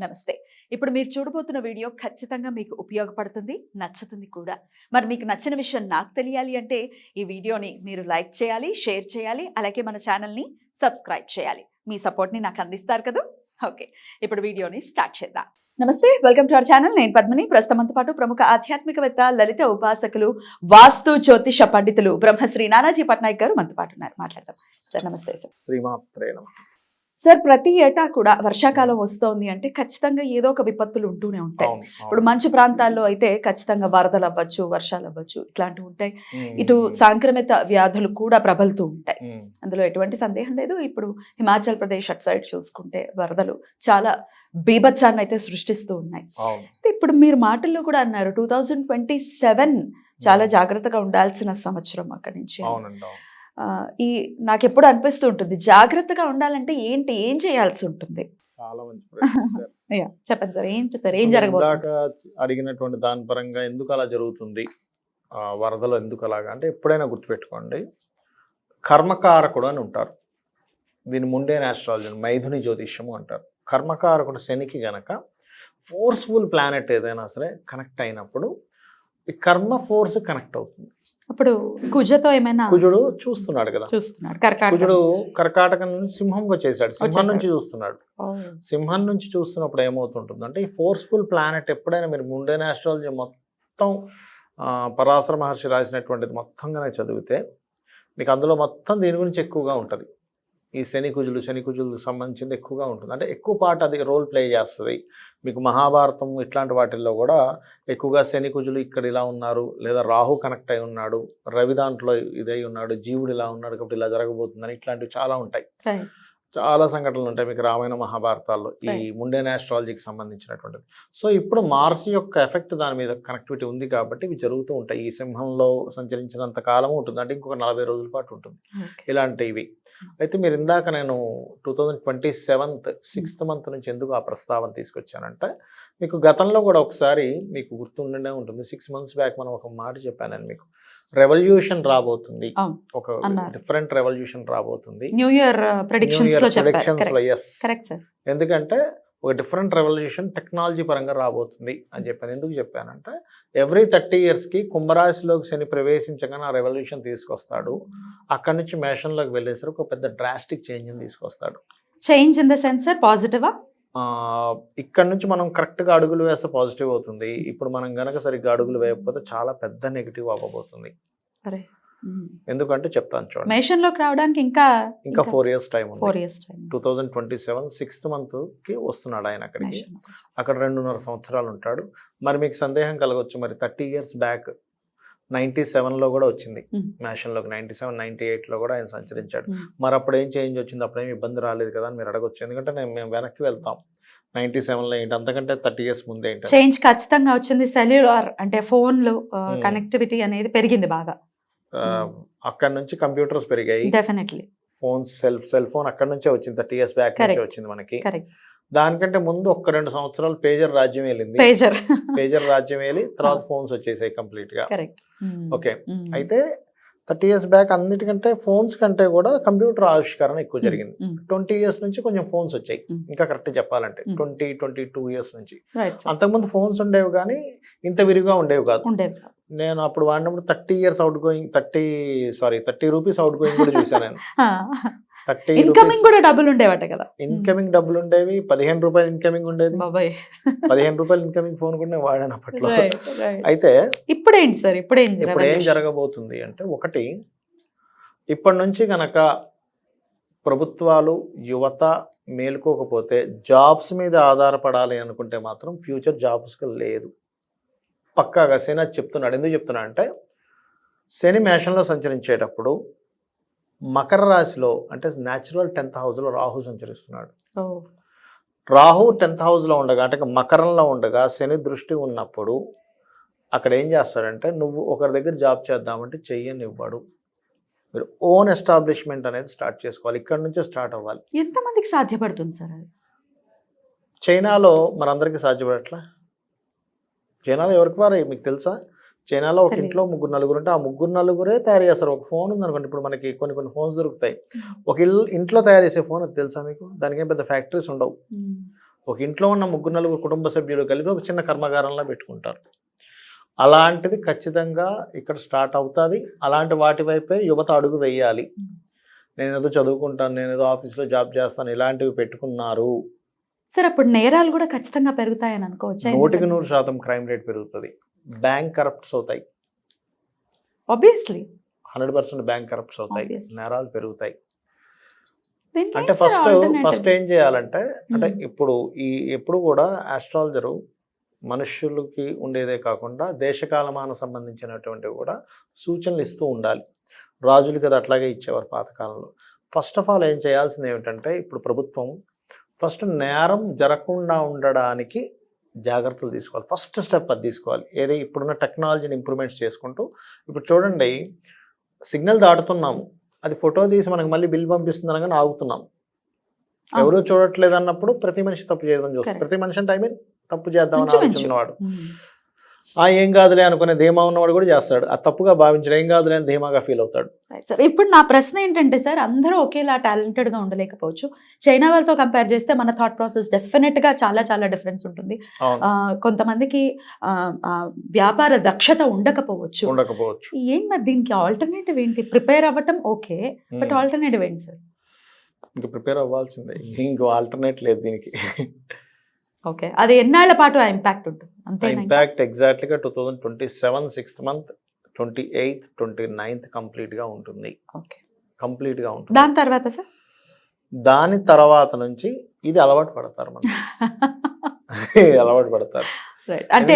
నమస్తే. ఇప్పుడు మీరు చూడబోతున్న వీడియో ఖచ్చితంగా మీకు ఉపయోగపడుతుంది నచ్చుతుంది కూడా. మరి మీకు నచ్చిన విషయం నాకు తెలియాలి అంటే ఈ వీడియోని మీరు లైక్ చేయాలి షేర్ చేయాలి అలాగే మన ఛానల్ని సబ్స్క్రైబ్ చేయాలి. మీ సపోర్ట్ని నాకు అందిస్తారు కదా? ఓకే. ఇప్పుడు వీడియోని స్టార్ట్ చేద్దాం. నమస్తే వెల్కమ్ టు అవర్ ఛానల్. నేను పద్మని. ప్రస్తుతంతో పాటు ప్రముఖ ఆధ్యాత్మికవేత్త లలిత ఉపాసకులు వాస్తు జ్యోతిష పండితులు బ్రహ్మశ్రీ నానాజీ పట్నాయక్ గారు మనతో పాటు ఉన్నారు. మాట్లాడదాం. సార్ నమస్తే సార్. శ్రీమాత్రే సార్ ప్రతి ఏటా కూడా వర్షాకాలం వస్తోంది అంటే ఖచ్చితంగా ఏదో ఒక విపత్తులు ఉంటూనే ఉంటాయి. ఇప్పుడు. మంచు ప్రాంతాల్లో అయితే ఖచ్చితంగా వరదలు అవ్వచ్చు వర్షాలు అవ్వచ్చు ఇట్లాంటివి ఉంటాయి. ఇటు ఉమ్, సాంక్రమిక వ్యాధులు కూడా ప్రబలుతూ ఉంటాయి. అందులో ఎటువంటి సందేహం లేదు. ఇప్పుడు హిమాచల్ ప్రదేశ్ అటు సైడ్ చూసుకుంటే వరదలు చాలా బీభత్సాన్ని అయితే సృష్టిస్తూ ఉన్నాయి. ఇప్పుడు మీరు మాటల్లో కూడా అన్నారు టూ థౌజండ్ ట్వంటీ సెవెన్ చాలా జాగ్రత్తగా ఉండాల్సిన సంవత్సరం అక్కడి నుంచి ఈ నాకు ఎప్పుడు అనిపిస్తూ ఉంటుంది. జాగ్రత్తగా ఉండాలంటే ఏంటి? ఏం చేయాల్సి ఉంటుంది? చాలా మంచి చెప్పండి సార్. ఏంటి సార్? ఏం జరగబోతుంది? అడిగినటువంటి దాని పరంగా ఎందుకు అలా జరుగుతుంది? ఆ, వరదలు ఎందుకు అలాగా? అంటే ఎప్పుడైనా గుర్తుపెట్టుకోండి. కర్మకారకుడు అని ఉంటారు. దీని ముండే ఆస్ట్రాలజీ మైథుని జ్యోతిష్యము అంటారు. కర్మకారకుడు శనికి గనక ఫోర్స్ఫుల్ ప్లానెట్ ఏదైనా సరే కనెక్ట్ అయినప్పుడు ఈ కర్మ ఫోర్స్ కనెక్ట్ అవుతుంది. అప్పుడు కుజతో ఏమైనా కుజుడు చూస్తున్నాడు కదా. చూస్తున్నాడు. కుజుడు కర్కాటకం నుంచి సింహంకి వచ్చేసాడు. సింహం. నుంచి చూస్తున్నాడు. సింహం నుంచి చూస్తున్నప్పుడు ఏమవుతుంటుంది అంటే ఈ ఫోర్స్ఫుల్ ప్లానెట్ ఎప్పుడైనా మీరు ముండేన్ ఆస్ట్రాలజీ మొత్తం పరాశర మహర్షి రాసినటువంటిది మొత్తం కనుక చదివితే మీకు అందులో మొత్తం దీని గురించి ఎక్కువగా ఉంటుంది. ఈ శని కుజులు శని కుజులకు సంబంధించింది ఎక్కువగా ఉంటుంది. అంటే ఎక్కువ పాట అది రోల్ ప్లే చేస్తుంది. మీకు మహాభారతం ఇట్లాంటి వాటిల్లో కూడా ఎక్కువగా శని కుజులు ఇక్కడ ఇలా ఉన్నారు లేదా రాహు కనెక్ట్ అయి ఉన్నాడు రవి దాంట్లో ఇదై ఉన్నాడు జీవుడు ఇలా ఉన్నాడు కాబట్టి ఇలా జరగబోతుందని ఇట్లాంటివి చాలా ఉంటాయి. చాలా సంఘటనలు ఉంటాయి మీకు రామాయణ మహాభారతాల్లో ఈ. ముండేన్ ఆస్ట్రాలజీకి సంబంధించినటువంటిది సో ఇప్పుడు మార్స్ యొక్క ఎఫెక్ట్ దాని మీద కనెక్టివిటీ ఉంది కాబట్టి ఇవి జరుగుతూ ఉంటాయి. ఈ సింహంలో సంచరించినంత కాలం ఉంటుంది. అంటే ఇంకొక నలభై రోజుల పాటు ఉంటుంది. ఇలాంటివి. అయితే మీరు ఇందాక నేను two thousand twenty seventh sixth month నుంచి ఎందుకు ఆ ప్రస్తావన తీసుకొచ్చానంటే మీకు గతంలో కూడా ఒకసారి మీకు గుర్తుండే ఉంటుంది. సిక్స్ మంత్స్ బ్యాక్ మనం ఒక మాట చెప్పానని మీకు. రెవల్యూషన్ రాబోతుంది. ఒక. డిఫరెంట్ రెవల్యూషన్ రాబోతుంది. న్యూ ఇయర్ ప్రెడిక్షన్స్లో సార్ ఎందుకంటే ఒక డిఫరెంట్ రెవల్యూషన్ టెక్నాలజీ పరంగా రాబోతుంది అని చెప్పాను. ఎందుకు చెప్పానంటే ఎవ్రీ థర్టీ ఇయర్స్కి కుంభరాశిలోకి శని ప్రవేశించగానే ఆ రెవల్యూషన్ తీసుకొస్తాడు. అక్కడి నుంచి మేషంలోకి వెళ్ళేసరికి ఒక పెద్ద డ్రాస్టిక్ చేంజ్ని తీసుకొస్తాడు. Change in the sense sir పాజిటివా ఇక్కడ నుంచి మనం కరెక్ట్గా అడుగులు వేస్తే పాజిటివ్ అవుతుంది. ఇప్పుడు మనం గనక సరిగ్గా అడుగులు వేయకపోతే చాలా పెద్ద నెగిటివ్ అవ్వబోతుంది. అరే. ఎందుకంటే చెప్తాను చూడండి. మేషన్లోకి రావడానికి ఇంకా ఇంకా ఫోర్ ఇయర్స్ టైం ఉంది. Four years time two thousand twenty seven sixth మంత్కి వస్తున్నాడు ఆయన అక్కడికి. అక్కడ రెండున్నర సంవత్సరాలు ఉంటాడు. మరి మీకు సందేహం కలగవచ్చు మరి థర్టీ ఇయర్స్ బ్యాక్ నైంటీ సెవెన్లో కూడా వచ్చింది. Hmm. నేషనల్లోకి నైంటీ సెవెన్ నైంటీ ఎయిట్లో కూడా ఆయన సంచరించాడు. మరి అప్పుడు ఏం చేంజ్ వచ్చింది? అప్పుడు ఏం ఇబ్బంది రాలేదు కదా అని మీరు అడగొచ్చు. ఎందుకంటే నేను మేము వెనక్కి వెళ్తాం. నైంటీ సెవెన్లో ఏంటి? అంతకంటే థర్టీ ఇయర్స్ ముందే చేంజ్ ఖచ్చితంగా వచ్చింది. సెల్యులార్ అంటే ఫోన్లు Hmm. కనెక్టివిటీ అనేది పెరిగింది బాగా. అక్కడ నుంచి కంప్యూటర్స్ పెరిగాయి. Definitely phones cell cell phone అక్కడ నుంచే వచ్చింది. థర్టీ ఇయర్స్ బ్యాక్ నుంచే. వచ్చింది మనకి. దానికంటే ముందు ఒక్క రెండు సంవత్సరాలు పేజర్ రాజ్యం వెళ్ళింది. పేజర్ పేజర్ రాజ్యం వెళ్ళి తర్వాత ఫోన్స్ వచ్చేసాయి కంప్లీట్గా. ఓకే అయితే థర్టీ ఇయర్స్ బ్యాక్ అన్నిటికంటే ఫోన్స్ కంటే కూడా కంప్యూటర్ ఆవిష్కరణ ఎక్కువ జరిగింది. ట్వంటీ ఇయర్స్ నుంచి కొంచెం ఫోన్స్ వచ్చాయి. ఇంకా కరెక్ట్ చెప్పాలంటే. ట్వంటీ ట్వంటీ టూ ఇయర్స్ నుంచి. అంతకుముందు ఫోన్స్ ఉండేవి కానీ ఇంత విరిగా ఉండేవి కాదు. నేను అప్పుడు వాడినప్పుడు thirty years out going thirty sorry thirty rupees out going కూడా చూసాను నేను. థర్టీ ఇన్కమింగ్ కూడా డబ్బులు ఉండేవట కదా. ఇన్కమింగ్ డబ్బులు ఉండేవి. పదిహేను రూపాయలు ఇన్కమింగ్ ఉండేది. పదిహేను రూపాయలు ఇన్కమింగ్ ఫోన్ కూడా నేను వాడాను అప్పట్లో. అయితే ఇప్పుడు ఏంటి సార్? ఇప్పుడు ఏంటి ఇప్పుడు ఏం? జరగబోతుంది అంటే ఒకటి ఇప్పటి నుంచి గనక ప్రభుత్వాలు యువత మేలుకోకపోతే జాబ్స్ మీద ఆధారపడాలి అనుకుంటే మాత్రం ఫ్యూచర్ జాబ్స్కి లేదు. పక్కాగా శని అది చెప్తున్నాడు. ఎందుకు చెప్తున్నా అంటే శని మేషంలో సంచరించేటప్పుడు మకర రాశిలో అంటే న్యాచురల్ టెన్త్ హౌస్లో రాహు సంచరిస్తున్నాడు. రాహు టెన్త్ హౌస్లో ఉండగా అంటే మకరంలో ఉండగా శని దృష్టి ఉన్నప్పుడు అక్కడ ఏం చేస్తాడంటే నువ్వు ఒకరి దగ్గర జాబ్ చేద్దామంటే చెయ్యని ఇవ్వడు మీరు ఓన్ ఎస్టాబ్లిష్మెంట్ అనేది స్టార్ట్ చేసుకోవాలి. ఇక్కడ నుంచే స్టార్ట్ అవ్వాలి. ఎంతమందికి సాధ్యపడుతుంది సార్ అది? చైనాలో మనందరికీ సాధ్యపడట్లా? చైనాలో ఎవరికి వారు మీకు తెలుసా? చైనాలో ఒక. ఇంట్లో ముగ్గురు నలుగురు ఉంటే ఆ ముగ్గురు నలుగురే తయారు చేస్తారు. ఒక ఫోన్ ఉందనుకోండి ఇప్పుడు మనకి కొన్ని కొన్ని ఫోన్స్ దొరుకుతాయి. ఒక ఇల్లు ఇంట్లో తయారు చేసే ఫోన్ అది తెలుసా మీకు? దానికి ఏం పెద్ద ఫ్యాక్టరీస్ ఉండవు. ఒక ఇంట్లో ఉన్న ముగ్గురు నలుగురు కుటుంబ సభ్యులు కలిపి ఒక చిన్న కర్మాగారంలో పెట్టుకుంటారు. అలాంటిది ఖచ్చితంగా ఇక్కడ స్టార్ట్ అవుతుంది. అలాంటి వాటి వైపే యువత అడుగు వేయాలి. Mm. నేను ఏదో చదువుకుంటాను నేను ఏదో ఆఫీస్లో జాబ్ చేస్తాను ఇలాంటివి పెట్టుకున్నారు. సార్ అప్పుడు నేరాలు కూడా ఖచ్చితంగా పెరుగుతాయని అనుకోవచ్చా నూటికి నూరు శాతం క్రైమ్ రేట్ పెరుగుతుంది. బ్యాంక్ కరప్ట్స్ అవుతాయి. Obviously hundred percent bank corrupts అవుతాయి. నేరాలు పెరుగుతాయి. అంటే ఫస్ట్ ఫస్ట్ ఏం చేయాలంటే అంటే Hmm. ఇప్పుడు ఈ ఎప్పుడు కూడా ఆస్ట్రాలజరు మనుష్యులకి ఉండేదే కాకుండా దేశకాలమాన సంబంధించినటువంటి కూడా సూచనలు ఇస్తూ ఉండాలి. రాజులకి అది అట్లాగే ఇచ్చేవారు పాతకాలంలో. ఫస్ట్ ఆఫ్ ఆల్ ఏం చేయాల్సింది ఏమిటంటే ఇప్పుడు ప్రభుత్వం ఫస్ట్ నేరం జరగకుండా ఉండడానికి జాగ్రత్తలు తీసుకోవాలి. ఫస్ట్ స్టెప్ అది తీసుకోవాలి. ఏది ఇప్పుడున్న టెక్నాలజీని ఇంప్రూవ్మెంట్స్ చేసుకుంటూ ఇప్పుడు చూడండి సిగ్నల్ దాటుతున్నాము. అది ఫోటో తీసి మనకు మళ్ళీ బిల్ పంపిస్తుంది అనగానే ఆగుతున్నాం. ఎవరూ చూడట్లేదు అన్నప్పుడు ప్రతి మనిషి తప్పు చేయడం చూస్తారు. ప్రతి మనిషి అంటే ఐ మీన్ తప్పు చేద్దామని ఇంచుమించు. ఆలోచించినవాడు. ఆ ఏం కాదులే అనుకునే ధీమా ఉన్నవాడు కూడా చేస్తాడు. ఆ తప్పుగా భావించిన ఏం కాదులే అని ధీమాగా ఫీల్ అవుతాడు. సార్ ఇప్పుడు నా ప్రశ్న ఏంటంటే సార్ అందరూ ఒకేలా talented గా ఉండలేకపోవచ్చు. చైనా వాళ్ళతో కంపేర్ చేస్తే మన థాట్ ప్రాసెస్ డెఫినెట్గా చాలా చాలా డిఫరెన్స్ ఉంటుంది. కొంతమందికి వ్యాపార దక్షత ఉండకపోవచ్చు. ఉండకపోవచ్చు. ఏం మరి దీనికి ఆల్టర్నేటివ్ ఏంటి? ప్రిపేర్ అవ్వటం ఓకే బట్. ఆల్టర్నేటివ్ ఏంటి సార్ ఇంకా ప్రిపేర్ అవ్వాల్సిందే. ఇంకో ఆల్టర్నేట్ లేదు దీనికి. ఓకే అది ఎన్నాళ్ళ పాటు ఆ ఇంపాక్ట్ ఉంటుంది? ఇంకా? Impact ఎగ్జాక్ట్లీగా two thousand twenty seven sixth month twenty eighth twenty ninth కంప్లీట్గా ఉంటుంది. ఓకే కంప్లీట్గా ఉంటుంది. దాని తర్వాత సార్? దాని తర్వాత నుంచి ఇది అలవాటు పడతారు మనం అలవాటు పడతారు. అంటే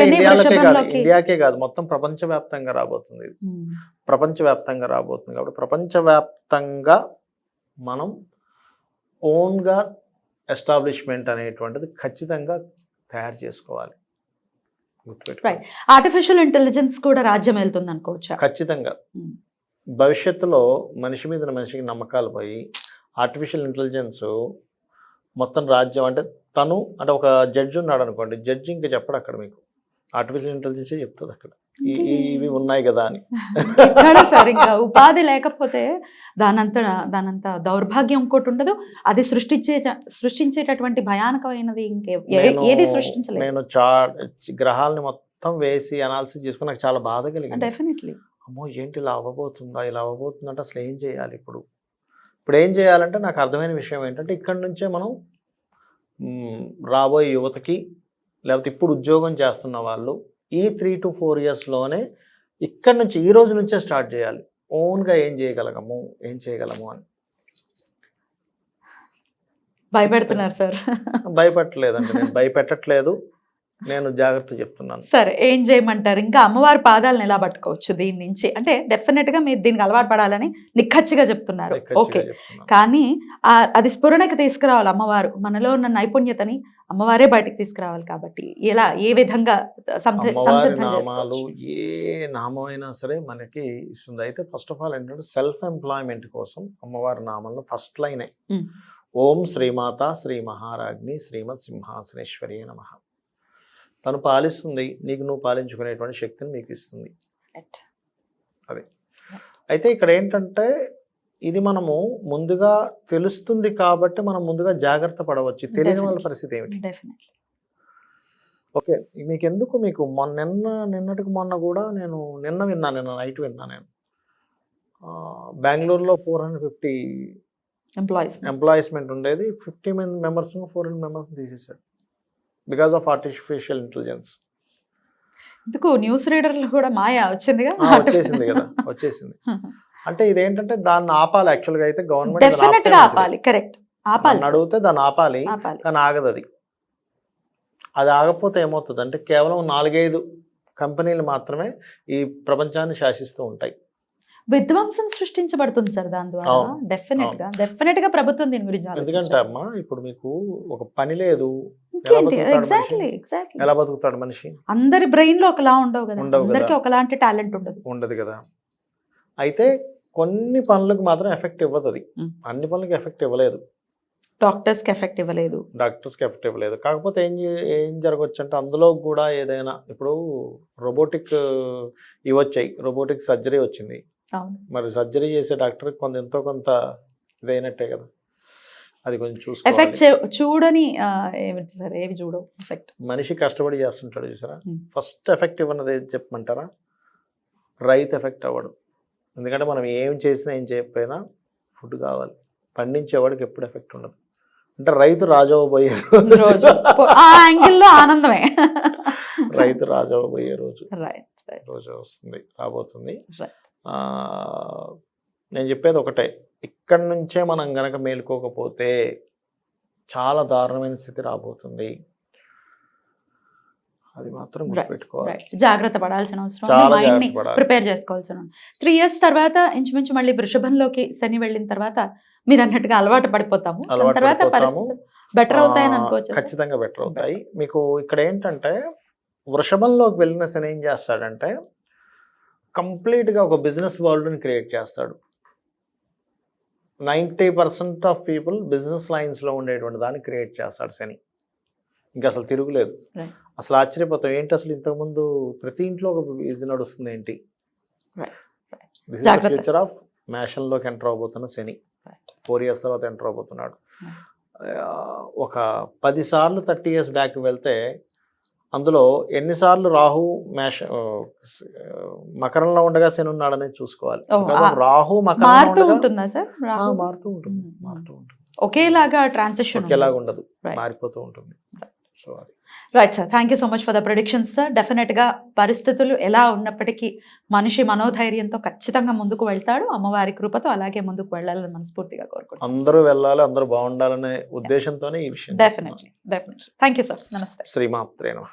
ఇండియాలకే కాదు ఇండియాకే కాదు మొత్తం ప్రపంచవ్యాప్తంగా రాబోతుంది ఇది. ఉమ్, ప్రపంచవ్యాప్తంగా రాబోతుంది కాబట్టి ప్రపంచవ్యాప్తంగా మనం ఓన్గా ఎస్టాబ్లిష్మెంట్ అనేటువంటిది ఖచ్చితంగా తయారు చేసుకోవాలి. ఆర్టిఫిషియల్ ఇంటెలిజెన్స్ కూడా రాజ్యం వెళ్తుంది అనుకోవచ్చా? ఖచ్చితంగా. ఉమ్. భవిష్యత్తులో మనిషి మీద మనిషికి నమ్మకాలు పోయి ఆర్టిఫిషియల్ ఇంటెలిజెన్స్ మొత్తం రాజ్యం అంటే తను అంటే ఒక జడ్జి ఉన్నాడు అనుకోండి జడ్జి ఇంకా చెప్పడు అక్కడ మీకు. ఆర్టిఫిషియల్ ఇంటెలిజెన్సే చెప్తుంది అక్కడ. ఇవి ఉన్నాయి కదా అని. సార్ ఇంకా ఉపాధి లేకపోతే దానంత దానంత దౌర్భాగ్యం ఇంకోటి ఉండదు. అది సృష్టించే సృష్టించేటటువంటి భయానకమైనది ఇంకే ఏది సృష్టించలేదు. నేను చా గ్రహాలని మొత్తం వేసి అనాలిసిస్ చేసుకుని నాకు చాలా బాధ కలిగింది. డెఫినెట్లీ అమ్మో ఏంటి ఇలా అవ్వబోతుందా ఇలా అవ్వబోతుందంటే అసలు ఏం చేయాలి ఇప్పుడు? ఇప్పుడు ఏం చేయాలంటే నాకు అర్థమైన విషయం ఏంటంటే ఇక్కడి నుంచే మనం రాబోయే యువతకి లేకపోతే ఇప్పుడు ఉద్యోగం చేస్తున్న వాళ్ళు ఈ త్రీ టు ఫోర్ ఇయర్స్లోనే ఇక్కడి నుంచి ఈ రోజు నుంచే స్టార్ట్ చేయాలి. ఓన్గా ఏం చేయగలగము? ఏం చేయగలము అని. భయపెడుతున్నారు సార్. భయపెట్టలేదండి. నేను భయపెట్టట్లేదు. నేను జాగ్రత్త చెప్తున్నాను. సరే ఏం చేయమంటారు? ఇంకా అమ్మవారి పాదాలను ఎలా పట్టుకోవచ్చు దీని నుంచి? అంటే డెఫినెట్గా మీరు దీనికి అలవాటు పడాలని నిక్కచ్చిగా చెప్తున్నారు. ఓకే. కానీ అది స్ఫురణకి తీసుకురావాలి అమ్మవారు. మనలో ఉన్న నైపుణ్యతని అమ్మవారే బయటికి తీసుకురావాలి కాబట్టి. ఎలా ఏ విధంగా నామాలు ఏ నామం అయినా సరే మనకి ఇస్తుంది. అయితే ఫస్ట్ ఆఫ్ ఆల్ ఏంటంటే సెల్ఫ్ ఎంప్లాయ్మెంట్ కోసం అమ్మవారి నామంలో ఫస్ట్ లైనే. ఓం శ్రీమాత శ్రీ మహారాజ్ని శ్రీమత్ సింహాసనేశ్వరి నమ. తను పాలిస్తుంది నీకు నువ్వు పాలించుకునేటువంటి శక్తిని మీకు ఇస్తుంది. అయితే ఇక్కడ ఏంటంటే ఇది మనము ముందుగా తెలుస్తుంది కాబట్టి మనం ముందుగా జాగ్రత్త పడవచ్చు. తెలియని వాళ్ళ. పరిస్థితి ఏమిటి? ఓకే మీకు ఎందుకు మీకు మొన్న నిన్న నిన్నటికి మొన్న కూడా నేను నిన్న విన్నా నిన్న నైట్ విన్నా నేను. బెంగళూరులో ఫోర్ హండ్రెడ్ ఫిఫ్టీ ఎంప్లాయీస్ ఎంప్లాయీస్మెంట్ ఉండేది. ఫిఫ్టీ మంది మెంబర్స్ ఫోర్ హండ్రెడ్ మెంబర్స్ తీసేశాడు బికాస్ ఆఫ్ ఆర్టిఫిషియల్ ఇంటెలిజెన్స్. ఎందుకు? న్యూస్ రీడర్లు కూడా మాయ? వచ్చిందిగా? వచ్చేసింది కదా వచ్చేసింది. అంటే ఇదేంటంటే దాన్ని ఆపాలి యాక్చువల్గా అయితే గవర్నమెంట్ డెఫినెట్గా ఆపాలి. కరెక్ట్ ఆపాలి. అడిగితే దాన్ని ఆపాలి కానీ ఆగదు అది. అది ఆగకపోతే ఏమవుతుంది అంటే కేవలం నాలుగైదు కంపెనీలు మాత్రమే ఈ ప్రపంచాన్ని శాసిస్తూ ఉంటాయి. విధ్వంసం సృష్టించబడుతుంది సార్ దాని ద్వారా. డెఫినెట్గా. డెఫినెట్గా ప్రభుత్వం దీని గురించి ఎందుకంటే. అమ్మా ఇప్పుడు మీకు ఒక పని లేదు. ఎగ్జాక్ట్లీ? ఎగ్జాక్ట్లీ ఎలా బతుకుతాడు మనిషి? అందరి బ్రెయిన్లో ఒకలా ఉండవు కదా. అందరికి ఒకలాంటి టాలెంట్ ఉండదు. ఉండదు కదా. అయితే కొన్ని పనులకు మాత్రం ఎఫెక్ట్ ఇవ్వదు అది. అన్ని పనులకు ఎఫెక్ట్ ఇవ్వలేదు. డాక్టర్స్కి ఎఫెక్ట్ ఇవ్వలేదు. డాక్టర్స్కి ఎఫెక్ట్ ఇవ్వలేదు. కాకపోతే ఏం ఏం జరగవచ్చు అంటే అందులో కూడా ఏదైనా ఇప్పుడు రోబోటిక్ ఇవి వచ్చాయి. రోబోటిక్ సర్జరీ వచ్చింది. మరి సర్జరీ చేసే డాక్టర్కి కొంత ఎంతో కొంత ఇదైనట్టే కదా. అది కొంచెం చూసుకోవాలి. ఎఫెక్ట్ చూడని ఏమిటి సార్? ఏవి చూడవు? ఎఫెక్ట్ మనిషి కష్టపడి చేస్తుంటాడు చూసారా. ఫస్ట్ ఎఫెక్ట్ ఇవ్వన్నది చెప్పమంటారా? రైతు ఎఫెక్ట్ అవ్వడు. ఎందుకంటే మనం ఏం చేసినా ఏం చేయకపోయినా ఫుడ్ కావాలి. పండించేవాడికి ఎప్పుడు ఎఫెక్ట్ ఉండదు. అంటే రైతు రాజవ్వబోయే రోజు. ఆ యాంగిల్లో ఆనందమే. రైతు రాజవ్వబోయే రోజు. రోజు వస్తుంది రాబోతుంది. నేను చెప్పేది ఒకటే. ఇక్కడి నుంచే మనం గనక మేలుకోకపోతే చాలా దారుణమైన స్థితి రాబోతుంది. అది మాత్రం. గుర్తుపెట్టుకోవాలి. జాగ్రత్త పడాల్సిన అవసరం మైండ్ని. ప్రిపేర్ చేసుకోవాల్సిన త్రీ ఇయర్స్ తర్వాత ఇంచుమించు మళ్ళీ వృషభంలోకి శని వెళ్ళిన తర్వాత మీరు అన్నట్టుగా అలవాటు పడిపోతాము. తర్వాత బెటర్ అవుతాయని ఆ, అనుకోవచ్చు. ఖచ్చితంగా బెటర్ అవుతాయి. మీకు ఇక్కడ ఏంటంటే వృషభంలోకి వెళ్ళిన శని ఏం చేస్తాడంటే complete గా ఒక బిజినెస్ వరల్డ్ని క్రియేట్ చేస్తాడు. Ninety percent of people business లైన్స్లో ఉండేటువంటి దాన్ని క్రియేట్ చేస్తాడు శని. ఇంకా అసలు తిరుగులేదు. అసలు ఆశ్చర్యపోతాం ఏంటి అసలు ఇంతకుముందు ప్రతి ఇంట్లో ఒక ఇది నడుస్తుంది ఏంటి. This is. ఫ్యూచర్ ఆఫ్లోకి ఎంటర్ అవబోతున్న శని. ఫోర్ ఇయర్స్ తర్వాత ఎంటర్ అవబోతున్నాడు. ఆ, ఒక పది సార్లు థర్టీ ఇయర్స్ బ్యాక్ వెళ్తే అందులో ఎన్నిసార్లు రాహు మేష మకరంలో ఉండగా శని ఉన్నాడు అనేది చూసుకోవాలి రాహు మకరంలో మారుతూ ఉంటుందా సార్? మారుతూ ఉంటుంది. మారుతూ ఉంటుంది ఒకేలాగా ట్రాన్సిషన్ ఒకేలాగా ఉండదు. మారిపోతూ ఉంటుంది సో అది right sir thank you so much for the predictions sir డెఫినెట్గా పరిస్థితులు ఎలా ఉన్నప్పటికీ మనిషి మనోధైర్యంతో ఖచ్చితంగా ముందుకు వెళ్తాడు. అమ్మవారి కృపతో అలాగే ముందుకు వెళ్ళాలని మనస్ఫూర్తిగా కోరుకుంటున్నాను. అందరూ వెళ్ళాలి అందరూ బాగుండాలనే ఉద్దేశంతోనే ఈ విషయం definitely definitely thank you sir నమస్తే శ్రీమాత్రే నమః.